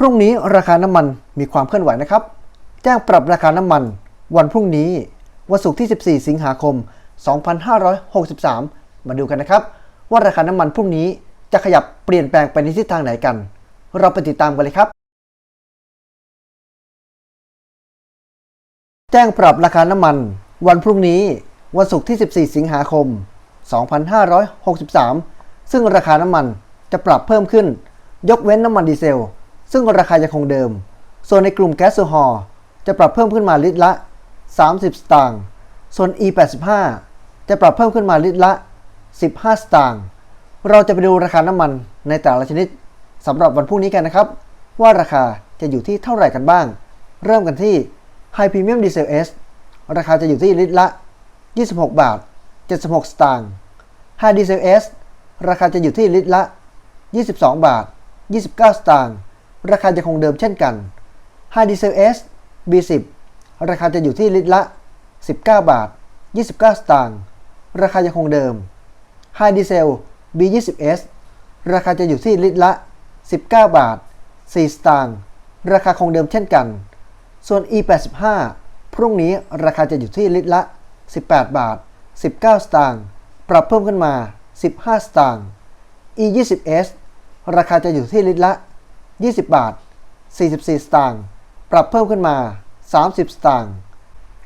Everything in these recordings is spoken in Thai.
พรุ่งนี้ราคาน้ำมันมีความเคลื่อนไหวนะครับ แจ้งปรับราคาน้ำมัน วันพรุ่งนี้วันศุกร์ที่ 14 สิงหาคม 2563 มาดูกันนะครับ ว่าราคาน้ำมันพรุ่งนี้จะขยับเปลี่ยนแปลงไปในทิศทางไหนกัน เราไปติดตามกันเลยครับ แจ้งปรับราคาน้ำมัน วันพรุ่งนี้วันศุกร์ที่ 14 สิงหาคม 2563 ซึ่งราคาน้ำมันจะปรับเพิ่มขึ้น ยกเว้นน้ำมันดีเซล ซึ่งราคายังคงเดิม ส่วนในกลุ่มแก๊สโซฮอล์จะปรับเพิ่มขึ้นมาลิตรละ 30 สตางค์ ส่วน E85 จะปรับเพิ่มขึ้นมาลิตรละ 15 สตางค์ เราจะไปดูราคาน้ำมันในแต่ละชนิดสำหรับวันพรุ่งนี้กันนะครับ ว่าราคาจะอยู่ที่เท่าไหร่กันบ้าง เริ่มกันที่ High Premium Diesel S ราคาจะอยู่ที่ลิตรละ 26 บาท 76 สตางค์ High Diesel S ราคาจะอยู่ที่ลิตรละ 22 บาท 29 สตางค์ ราคาจะคงเดิมเช่นกัน High Diesel S B10 ราคาจะอยู่ที่ลิตรละ 19 บาท 29 สตางค์ราคายังคงเดิม High Diesel B20S ราคาจะอยู่ที่ลิตรละ 19 บาท 4 สตางค์ราคาคงเดิมเช่นกัน ส่วน E85 พรุ่งนี้ราคาจะอยู่ที่ลิตรละ 18 บาท 19 สตางค์ปรับเพิ่มขึ้นมา 15 สตางค์ E20S ราคาจะอยู่ที่ลิตรละ 20 บาท 44 สตางค์ ปรับเพิ่มขึ้นมา 30 สตางค์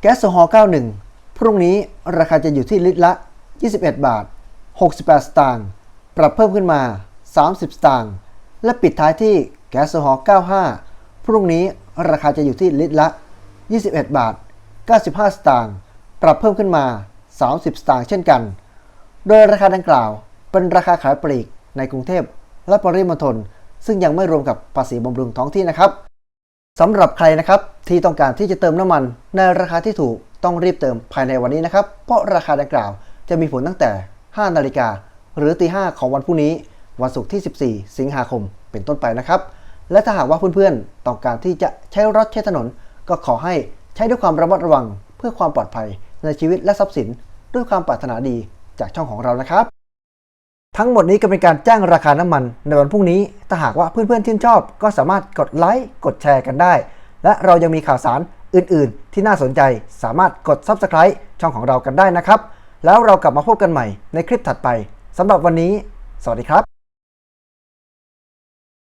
แก๊สโซฮอล์91 พรุ่งนี้ราคาจะอยู่ที่ลิตรละ 21 บาท 68 สตางค์ ปรับเพิ่มขึ้นมา 30 สตางค์ และปิดท้ายที่แก๊สโซฮอล์95 พรุ่งนี้ราคาจะอยู่ที่ลิตรละ 21 บาท 95 สตางค์ ปรับเพิ่มขึ้นมา 30 สตางค์เช่นกัน โดยราคาดังกล่าวเป็นราคาขายปลีกในกรุงเทพและปริมณฑล ซึ่งยังไม่รวมกับภาษีบำรุงท้องที่นะครับสำหรับใครนะครับที่ต้องการที่จะเติมน้ำมันในราคาที่ถูกต้องรีบเติมภายในวันนี้นะครับ เพราะราคาดังกล่าวจะมีผลตั้งแต่ 5 นาฬิกาหรือตี5ของวันพรุ่งนี้ วันศุกร์ที่ 14 สิงหาคมเป็นต้นไปนะครับ และถ้าหากว่าเพื่อนๆต้องการที่จะใช้รถใช้ถนน ก็ขอให้ใช้ด้วยความระมัดระวัง เพื่อความปลอดภัยในชีวิตและทรัพย์สิน ด้วยความปรารถนาดีจากช่องของเรานะครับ ทั้งหมดนี้ก็เป็นการแจ้งราคาน้ำมันในวันพรุ่งนี้ ถ้าหากว่าเพื่อนๆชื่นชอบ ก็สามารถกดไลค์ กดแชร์กันได้ และเรายังมีข่าวสารอื่นๆ ที่น่าสนใจ สามารถกด Subscribe ช่องของเรากันได้นะครับ แล้วเรากลับมาพบกันใหม่ในคลิปถัดไปสำหรับวันนี้ สวัสดีครับ